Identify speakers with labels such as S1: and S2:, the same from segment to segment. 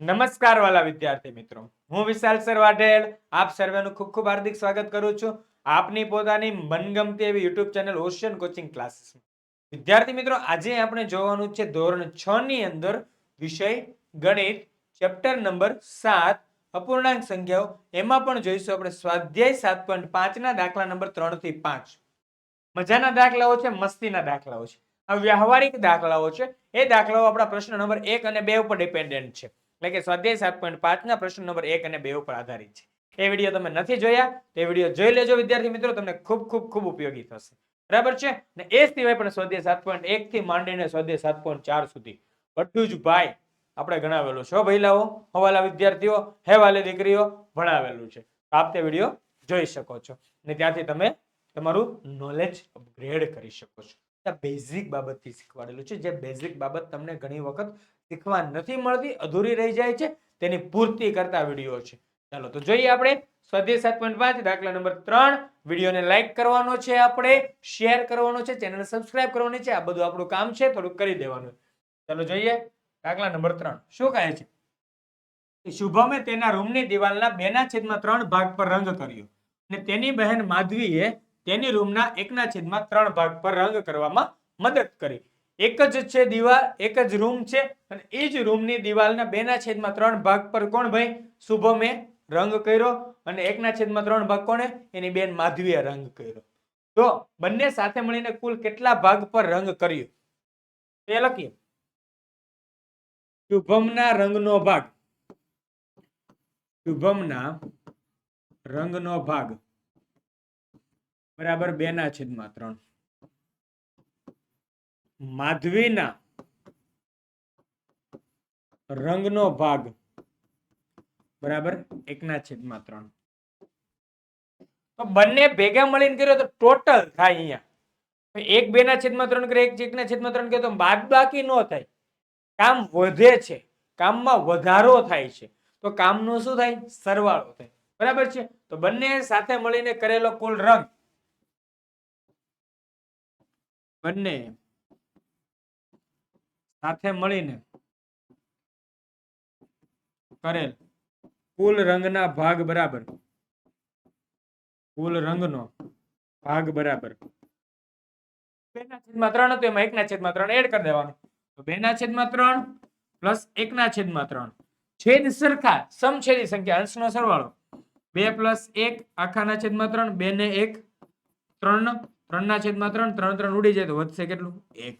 S1: નમસ્કાર વાલા વિદ્યાર્થી મિત્રો. હું વિશાલ સર વાઢેલ આપ સર્વેનું ખૂબ ખૂબ હાર્દિક સ્વાગત કરું છું આપની પોતાની મનગમતી એવી YouTube channel ocean coaching classes વિદ્યાર્થી મિત્રો, આજે આપણે જોવાનું છે ધોરણ છ ની અંદર વિષય ગણિત, ચેપ્ટર નંબર સાત, અપૂર્ણાંક સંખ્યાઓ. એમાં પણ જોઈશું આપણે સ્વાધ્યાય સાત પોઈન્ટ પાંચના દાખલા નંબર ત્રણથી પાંચ. મજાના દાખલાઓ છે, મસ્તીના દાખલાઓ છે. આ વ્યવહારિક દાખલાઓ છે. એ દાખલાઓ આપણા પ્રશ્ન નંબર એક અને બે ઉપર ડિપેન્ડન્ટ છે. એટલે કે સ્વાધ્યાય સાત પોઈન્ટ પાંચના પ્રશ્ન નંબર એક અને બે ઉપર આધારિત છે. એ વીડિયો તમે નથી જોયા, તે વીડિયો જોઈ લેજો વિદ્યાર્થી મિત્રો, તમને ખૂબ ખૂબ ખૂબ ઉપયોગી થશે. બરાબર છે? ને એ સિવાય પણ સ્વાધ્યાય સાત પોઈન્ટ એક થી માંડીને સ્વાધ્યાય સાત પોઈન્ટ ચાર સુધી બધું જ ભાઈ આપણે ગણાવેલું છે ભૈલાઓ હવાલા વિદ્યાર્થીઓ, હેવાલે દીકરીઓ ભણાવેલું છે. આપ તે વીડિયો જોઈ શકો છો. ને ત્યાંથી તમે તમારું નોલેજ અપગ્રેડ કરી શકો છો. બેઝિક બાબતથી શીખવાડેલું છે. જે બેઝિક બાબત તમને ઘણી વખત શીખવા નથી મળતી, અધૂરી રહી જાય છે, તેની પૂર્તિ કરતા વીડિયો છે. ચાલો, તો જોઈએ આપણે સ્વાધ્યાય સાત પોઈન્ટ પાંચ, દાખલા નંબર ત્રણ. વિડીયોને લાઈક કરવાનો છે આપણે શેર કરવાનો છે ચેનલ સબસ્ક્રાઇબ કરવાની છે, આ બધું આપણું કામ છે, થોડુંક કરી દેવાનું. ચાલો, જોઈએ. દાખલા નંબર ત્રણ. શું કહે છે? શુભમે તેના રૂમની દિવાલના બેના છેદમાં ત્રણ ભાગ પર રંગ કર્યો અને તેની બહેન માધવીએ તેની રૂમના એકના છેદમાં ત્રણ ભાગ પર રંગ કરવામાં મદદ કરી. એક જ છે દિવાલ, એક જ રૂમ છે અને એ જ રૂમની દિવાલના બેના છેદમાં ત્રણ ભાગ પર કોણ ભાઈ? શુભમે રંગ કર્યો અને એકના છેદમાં ત્રણ ભાગ કોણે? એની બેન માધવીએ રંગ કર્યો. તો બંને સાથે મળીને કુલ કેટલા ભાગ પર રંગ કર્યો? એ લખીએ. શુભમના રંગનો ભાગ. શુભમના રંગનો ભાગ. બરાબર બેના છેદમાં ત્રણ. માધવીના રંગનો ભાગ. બરાબર? એકના છેદમાં ત્રણ. તો બંને ભેગા મળીને કર્યો તો ટોટલ થાય અહીંયા. એક બે ના છેદમાં ત્રણ કરે એક, એકના છેદમાં ત્રણ કરે તો બાદ બાકી ન થાય. કામ વધે છે. કામમાં વધારો થાય છે. તો કામનો શું થાય? સરવાળો થાય. બરાબર છે? તો બંને સાથે મળીને કરેલો કુલ રંગ. બંને સાથે મળીને કરેલ કુલ રંગના ભાગ બરાબર. કુલ રંગનો ભાગ બરાબર. બે ના છેદમાં ત્રણ હતું, એમાં એકના છેદમાં ત્રણ એડ કરી દેવાનું. તો બે ના છેદમાં ત્રણ પ્લસ એકના છેદમાં ત્રણ. છેદ સરખા, સમછેદી સંખ્યા, અંશનો સરવાળો. બે પ્લસ એક, આખાના છેદમાં ત્રણ બે ને એક, ત્રણ ત્રણ ના છેદમાં ત્રણ ત્રણ ત્રણ ઉડી જાય તો વધશે કેટલું? એક.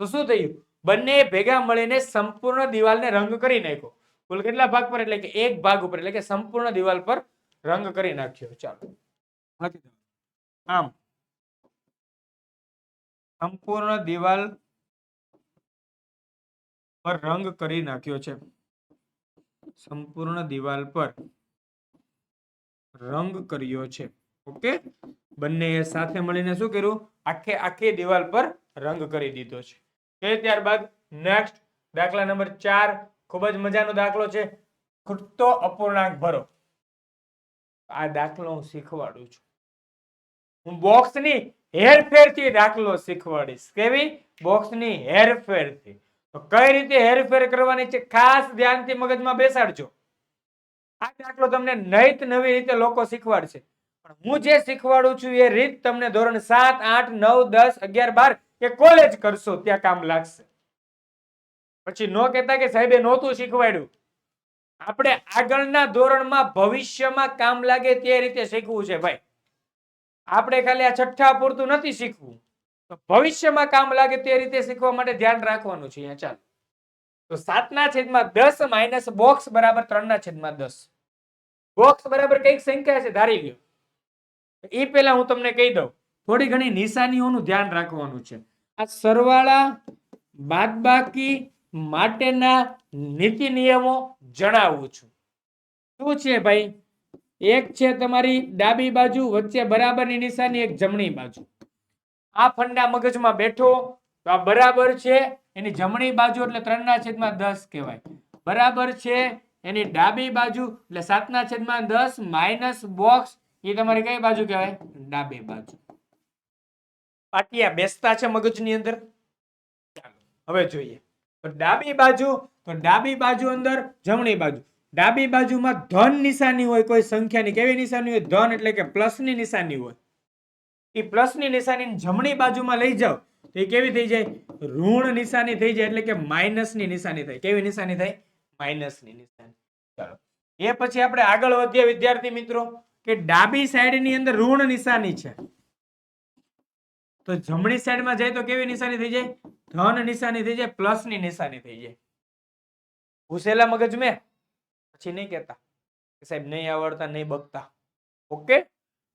S1: તો શું થયું? બંને ભેગા મળીને સંપૂર્ણ દિવાલને રંગ કરી નાખ્યો. કુલ કેટલા ભાગ પર? એટલે કે એક ભાગ ઉપર. એટલે કે સંપૂર્ણ દિવાલ પર રંગ કરી નાખ્યો. ચાલો. આમ. સંપૂર્ણ દિવાલ પર રંગ કરી નાખ્યો છે. સંપૂર્ણ દિવાલ પર રંગ કર્યો છે. ઓકે? બંને સાથે મળીને શું કર્યું? આખે આખી દિવાલ પર રંગ કરી દીધો છે. તે ત્યારબાદ નેક્સ્ટ દાખલા નંબર ચાર ખૂબ જ મજાનો દાખલો છે. ખૂટતો અપૂર્ણાંક ભરો. આ દાખલો હું શીખવાડું છું. હું બોક્સની હેરફેરથી દાખલો શીખવાડીશ. કેવી? બોક્સની હેરફેરથી. તો કઈ રીતે હેરફેર કરવાની છે? ખાસ ધ્યાનથી મગજમાં બેસાડજો. આ દાખલો તમને નહીત નવી રીતે લોકો શીખવાડશે. પણ હું જે શીખવાડું છું એ રીત તમને ધોરણ સાત, આઠ, નવ, દસ, અગિયાર, બાર કે કોલેજ કરશો ત્યાં કામ લાગશે. પછી નો કહેતા કે સાહેબે નહોતું શીખવાડ્યું. આપણે આગળના ધોરણમાં ભવિષ્યમાં કામ લાગે તે રીતે શીખવું છે ભાઈ. આપણે ખાલી આ છઠ્ઠા પૂરતું નથી શીખવું. તો ભવિષ્યમાં કામ લાગે તે રીતે શીખવા માટે ધ્યાન રાખવાનું છે અહીંયા ચાલો. તો સાતના છેદમાં દસ માઇનસ બોક્સ બરાબર ત્રણના છેદમાં દસ. બોક્સ બરાબર કંઈક સંખ્યા છે, ધારી લ્યો. એ પહેલા હું તમને કહી દઉં. થોડી ઘણી નિશાનીઓનું ધ્યાન રાખવાનું છે. આ સરવાળા બાદબાકી માટેના નીતિ નિયમો જણાવું છું. શું છે ભાઈ? એક છે તમારી ડાબી બાજુ વચ્ચે બરાબરની નિશાની, એક જમણી બાજુ. આ ફંડા મગજમાં બેઠો તો આ બરાબર છે એની જમણી બાજુ એટલે ત્રણના છેદમાં દસ કહેવાય. બરાબર છે એની ડાબી બાજુ એટલે સાતના છેદમાં દસ માઇનસ બોક્સ, એ તમારી કઈ બાજુ કહેવાય? ડાબી બાજુ. પાટિયા બેસતા છે મગજની અંદર? હવે જોઈએ. તો ડાબી બાજુ, તો ડાબી બાજુ અંદર, જમણી બાજુ. ડાબી બાજુમાં ધન નિશાની હોય, કોઈ સંખ્યાની કેવી નિશાની હોય? ધન એટલે કે પ્લસની નિશાની હોય. એ પ્લસની નિશાની જમણી બાજુમાં લઈ જાઓ, તો એ કેવી થઈ જાય? ઋણ નિશાની થઈ જાય, એટલે કે માઇનસની નિશાની થાય. કેવી નિશાની થાય? માઇનસની નિશાની. ચાલો, એ પછી આપણે આગળ વધીએ, વિદ્યાર્થી મિત્રો, કે ડાબી સાઈડની અંદર ઋણ નિશાની છે. તો જમણી સાઈડમાં જાય તો કેવી નિશાની થઈ જાય? ધન નિશાની થઈ જાય પ્લસની નિશાની થઈ જાય. ઘૂસેલા મગજ મેં? પછી નહીં કહેતા. સાહેબ, નહીં આવડતા, નહીં બગતા. ઓકે?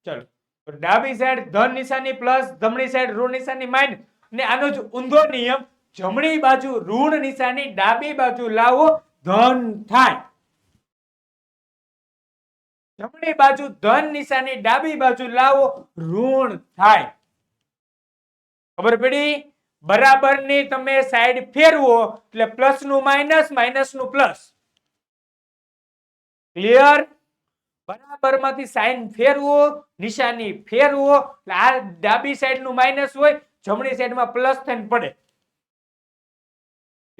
S1: ચલો. ડાબી સાઈડ ધન નિશાની પ્લસ, જમણી સાઈડ ઋણ નિશાની માઇન. ને આનો જ ઊંધો નિયમ, જમણી બાજુ ઋણ નિશાની, ડાબી બાજુ લાવો, ધન થાય. જમણી બાજુ ધન નિશાની, ડાબી બાજુ લાવો, ઋણ થાય. ખબર પડી? બરાબરની તમે સાઈડ ફેરવો, એટલે પ્લસનું માઇનસ માઇનસનું પ્લસ ક્લિયર બરાબરમાંથી સાઈન ફેરવો, નિશાની ફેરવો, એટલે આ ડાબી સાઈડનું માઇનસ હોય, જમણી સાઈડમાં પ્લસ થઈને પડે.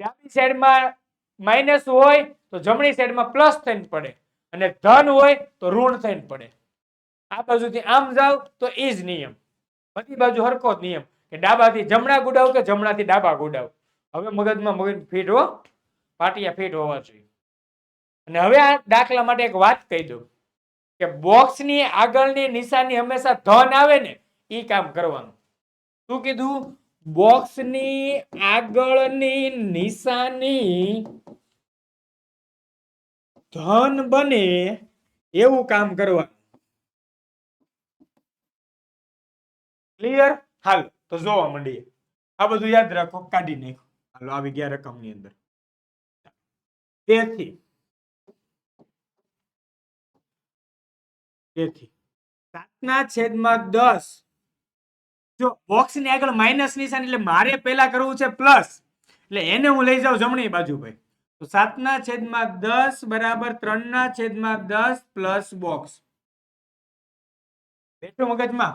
S1: ડાબી સાઈડમાં માઇનસ હોય, તો જમણી સાઈડમાં પ્લસ થઈને પડે. અને ધન હોય, તો ઋણ થઈને પડે. આ બાજુથી આમ જાવ તો એ જ નિયમ. બધી બાજુ હરકો નિયમ. કે ડાબાથી જમણા ગુડાવ કે જમણાથી ડાબા ગુડાવ? હવે મગજમાં મગજ ફીટ હો, પાટિયા ફીટ હોવા જોઈએ. અને હવે આ દાખલા માટે એક વાત કહી દઉં કે બોક્સની આગળની નિશાની હંમેશા ધન આવે ને એ કામ કરવાનું. શું કીધું? બોક્સની આગળની નિશાની ધન બને એવું કામ કરવાનું. ક્લિયર હાલ. તો જોવા માંડીએ. આ બધું યાદ રાખો, કાઢી નાખો. હાલો, આવી ગયા રકમની અંદર. તેથી તેથી, સાતના છેદમાં દસ. જો બોક્સની આગળ માઇનસ નિશાન, એટલે મારે પહેલા કરવું છે પ્લસ એટલે એને હું લઈ જાઉં જમણી બાજુ, ભાઈ. તો સાતના છેદમાં દસ બરાબર ત્રણના છેદમાં દસ પ્લસ બોક્સ બેઠું મગજમાં?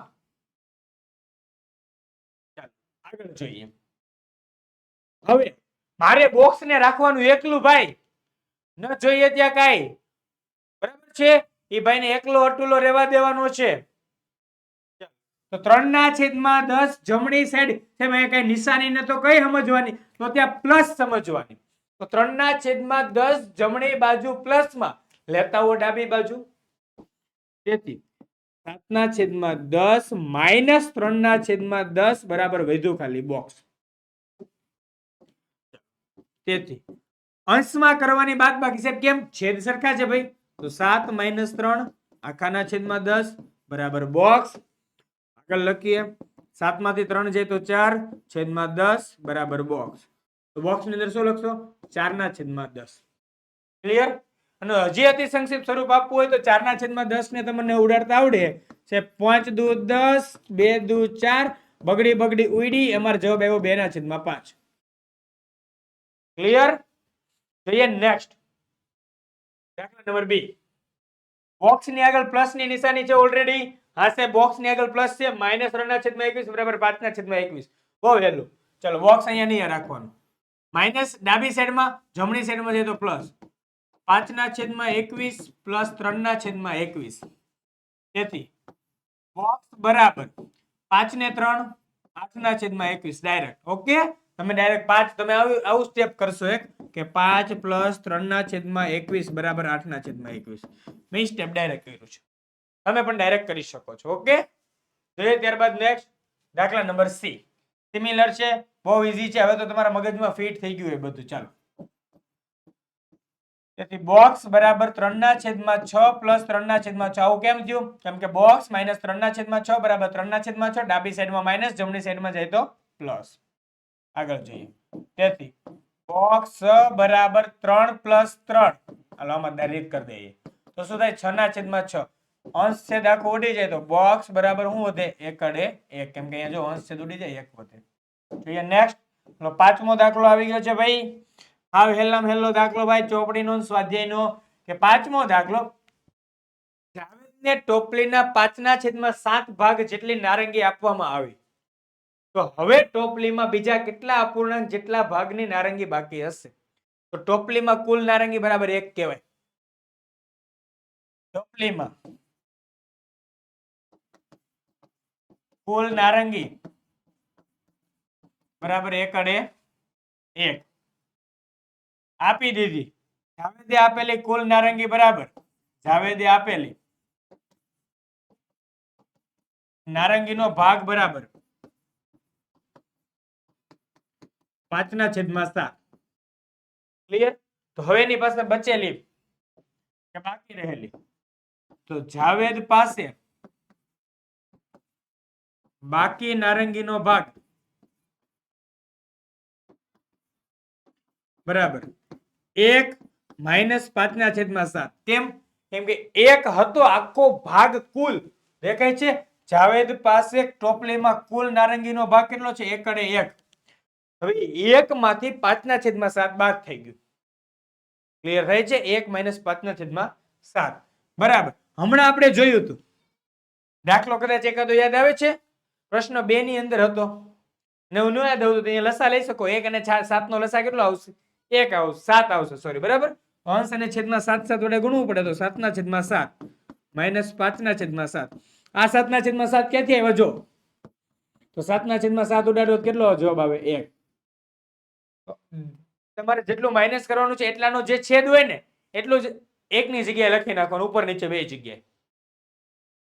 S1: આગળ જોઈએ. હવે મારે બોક્સ ને રાખવાનું એકલું ભાઈ. ન જોઈએ ત્યાં કાંઈ. બરાબર છે? એ ભાઈને એકલો અટુલો રહેવા દેવાનો છે. તો ત્રણ ના છેદમાં દસ જમણી સાઈડ છે કઈ નિશાની ને તો કઈ સમજવાની? તો ત્યાં પ્લસ સમજવાની. તો ત્રણ ના છેદમાં દસ જમણી બાજુ પ્લસમાં. લેતા હો ડાબી બાજુ. તેથી સાતના છેદમાં દસ માઇનસ ત્રણ ના છેદમાં દસ બરાબર વધ્યું ખાલી બોક્સ તેથી અંશમાં કરવાની બાદ બાકી સાહેબ કેમ? છેદ સરખા છે ભાઈ. તો સાત માઇનસ ત્રણ આખાના છેદમાં દસ બરાબર બોક્સ આગળ લખીએ. સાતમાંથી ત્રણ જાય તો ચાર, છેદમાં દસ બરાબર બોક્સ તો બોક્સની અંદર શું લખશો? ચાર ના છેદમાં દસ. ક્લિયર અને હજી અતિ સંક્ષિપ્ત સ્વરૂપ આપવું હોય તો ચાર ના છેદમાં દસ ને તમને ઉડાડતા આવડે. છે પાંચ દુ દસ, બે દુ ચાર, બગડી બગડી ઉડી અમારો જવાબ આવ્યો બે ના છેદમાં પાંચ. ક્લિયર જોઈએ નેક્સ્ટ દાખલા નંબર બી. બોક્સની આગળ પ્લસની નિશાની છે ઓલરેડી હા છે બોક્સની આગળ પ્લસ છે, માઇનસ ત્રણ ના છેદમાં એકવીસ, બરાબર પાંચ ના છેદમાં એકવીસ. બહુ વહેલું. ચલો, બોક્સ અહીંયા નહીં રાખવાનું. માઇનસ ડાબી સાઈડમાં જમણી સાઈડમાં છે તો પ્લસ. પાંચ ના છેદમાં એકવીસ પ્લસ ત્રણ ના છેદમાં એકવીસ. તેથી બોક્સ બરાબર પાંચ ને ત્રણ આઠ ના છેદમાં એકવીસ ડાયરેક્ટ ઓકે તમે ડાયરેક્ટ પાંચ, તમે આવું આવું સ્ટેપ કરશો એક, કે પાંચ પ્લસ ત્રણ ના છેદમાં એકવીસ બરાબર આઠ ના છેદમાં એકવીસ. મેં સ્ટેપ ડાયરેક્ટ કર્યું છે. તમે પણ ડાયરેક્ટ કરી શકો છો ઓકે જોઈએ ત્યારબાદ નેક્સ્ટ દાખલા નંબર સી સિમિલર છે, બહુ ઇઝી છે. હવે તો તમારા મગજમાં ફિટ થઈ ગયું એ બધું. ચાલો. તેથી બોક્સ બરાબર ત્રણ ના છેદમાં છ પ્લસ ત્રણ ના છેદમાં છ. આવું કેમ થયું? કેમ કે બોક્સ માઇનસ ત્રણ ના છેદમાં છ બરાબર ત્રણ ના છેદમાં છ, ડાબી સાઈડમાં માઇનસ જમણી સાઈડમાં જાય તો પ્લસ આગળ જોઈએ. તેથી બોક્સ બરાબર ત્રણ પ્લસ ત્રણ. હાલો, આમાં દરેક કરી દઈએ. તો શું થાય? છ ના છેદમાં છ. અંશ છેદ આખો ઉડી જાય તો બોક્સ બરાબર શું વધે? એક અડે એક. કેમ કે અહીંયા જો અંશ છેદ ઉડી જાય, એક વધે. જોઈએ નેક્સ્ટ પાંચમો દાખલો આવી ગયો છે ભાઈ. હાવ હેલ્લામ હેલ્લો દાખલો ભાઈ, ચોપડીનો ને સ્વાધ્યાયનો કે પાંચમો દાખલો. જાવેદને ટોપલીના પાંચના છેદમાં સાત ભાગ જેટલી નારંગી આપવામાં આવી. તો હવે ટોપલીમાં બીજા કેટલા અપૂર્ણાંક જેટલા ભાગની નારંગી બાકી હશે? તો ટોપલીમાં કુલ નારંગી બરાબર એક કહેવાય. ટોપલીમાં કુલ નારંગી બરાબર એક અડે એક. આપી દીધી. જાવેદે આપેલી કુલ નારંગી બરાબર? જાવેદે આપેલી. નારંગીનો ભાગ બરાબર. પાંચના છેદમાં સાત. ક્લિયર તો હવેની પાસે બચેલી. કે બાકી રહેલી. તો જાવેદ પાસે બાકી નારંગીનો ભાગ. બરાબર. એક માઇનસ પાંચના છેદમાં સાત. કેમ? કેમ કે એક હતો આખો ભાગ કુલ. દેખાય છે? જાવેદ પાસે ટોપલીમાં કુલ નારંગીનો ભાગ કેટલો છે? એક અને એક. હવે એક માંથી પાંચના છેદમાં સાત બાદ થઈ ગયું. ક્લિયર થાય છે? એક માઇનસ પાંચના છેદમાં સાત. બરાબર. હમણાં આપણે જોયું હતું. દાખલો કદાચ એકાદો યાદ આવે છે? પ્રશ્ન બે ની અંદર હતો. ને હું ન યાદ આવતું તો અહીંયા લસા લઈ શકો. એક અને સાત નો લસા કેટલો આવશે? એક આવશે, સાત આવશે સોરી બરાબર? અંશ અને છેદમાં સાત સાત વડે ગુણવું પડે તો સાતના છેદમાં સાત, માઇનસ પાંચના છેદમાં સાત. આ સાતના છેદમાં સાત ક્યાંથી આવ્યો? જો, તો સાતના છેદમાં સાત ઉડાડો કેટલો જવાબ આવે? એક. તમારે જેટલું માઇનસ કરવાનું છે એટલાનો જે છેદ હોય ને, એટલું જ એકની જગ્યાએ લખી નાખવાનું, ઉપર નીચે બે જગ્યાએ.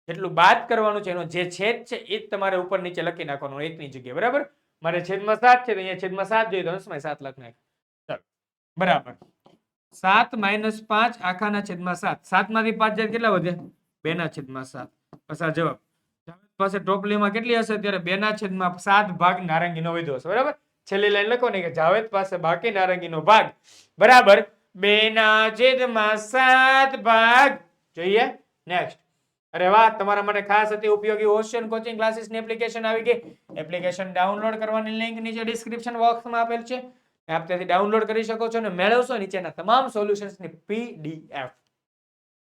S1: જેટલું બાદ કરવાનું છે એનો જે છેદ છે એ જ તમારે ઉપર નીચે લખી નાખવાનું, એકની જગ્યાએ, બરાબર? મારે છેદમાં સાત છે તો અહીંયા છેદમાં સાત જોઈએ તો અંશમાં સાત લખી નાખ બરાબર. સાત માઇનસ પાંચ આખાના છેદમાં સાત. સાતમાંથી પાંચ જાય કેટલા વધે? બે ના છેદમાં સાત. બસ જવાબ. પાસે ટોપલીમાં કેટલી હશે? ત્યારે બે ના છેદમાં સાત ભાગ નારંગીનો વધ્યો હશે. બરાબર? છેલ્લી લાઈન લખો ને કે જાવેદ પાસે બાકી નારંગીનો ભાગ. બરાબર? બે ના છેદમાં સાત ભાગ. જોઈએ. નેક્સ્ટ અરે વાહ, તમારા માટે ખાસ અતિ ઉપયોગી ઓશિયન કોચિંગ ક્લાસીસની એપ્લિકેશન આવી ગઈ. એપ્લિકેશન ડાઉનલોડ કરવાની લિંક નીચે ડિસ્ક્રિપ્શન બોક્સમાં આપેલ છે. આપ ત્યાંથી ડાઉનલોડ કરી શકો છો અને મેળવશો નીચેના તમામ સોલ્યુશન્સની પીડીએફ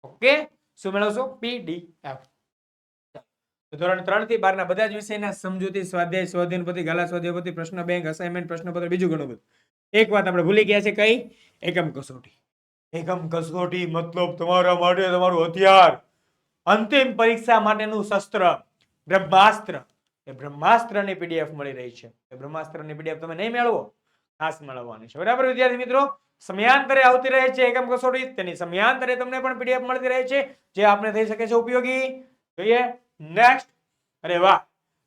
S1: ઓકે શું મેળવશો? પીડીએફ ધોરણ ત્રણથી બારના બધા જ વિષયના સમજૂતી, સ્વાધ્યાય સ્વાધીનપતિ ગાલા સ્વાધ્યાયપતિ પ્રશ્ન બેંક અસાઇનમેન્ટ પ્રશ્નપત્ર બીજું ઘણું બધું. એક વાત આપણે ભૂલી ગયા છે કઈ? એકમ કસોટી. એકમ કસોટી મતલબ તમારા માટે તમારું હથિયાર. અંતિમ પરીક્ષા માટેનું શસ્ત્ર, બ્રહ્માસ્ત્ર. એ બ્રહ્માસ્ત્રની પીડીએફ મળી રહી છે. એ બ્રહ્માસ્ત્રની પીડીએફ તમે નહીં મેળવો. ખાસ મેળવવાની છે. બરાબર, વિદ્યાર્થી મિત્રો? સમયાંતરે આવતી રહે છે એકમ કસોટી. તેની સમયાંતરે તમને પણ પીડીએફ મળતી રહે છે, જે આપણે થઈ શકે છે ઉપયોગી. જોઈએ નેક્સ્ટ અરે વાહ!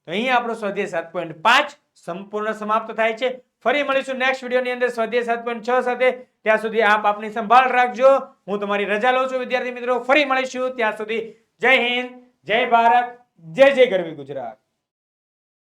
S1: તો અહીં આપણો સ્વાધ્યાય સાત પોઈન્ટ પાંચ સંપૂર્ણ સમાપ્ત થાય છે. ફરી મળીશું નેક્સ્ટ વિડીયોની અંદર સ્વાધ્યાય સાત પોઈન્ટ છ સાથે. ત્યાં સુધી આપ આપની સંભાળ રાખજો. હું તમારી રજા લઉં છું, વિદ્યાર્થી મિત્રો. ફરી મળીશું. ત્યાં સુધી જય હિન્દ, જય ભારત, જય જય ગરવી ગુજરાત.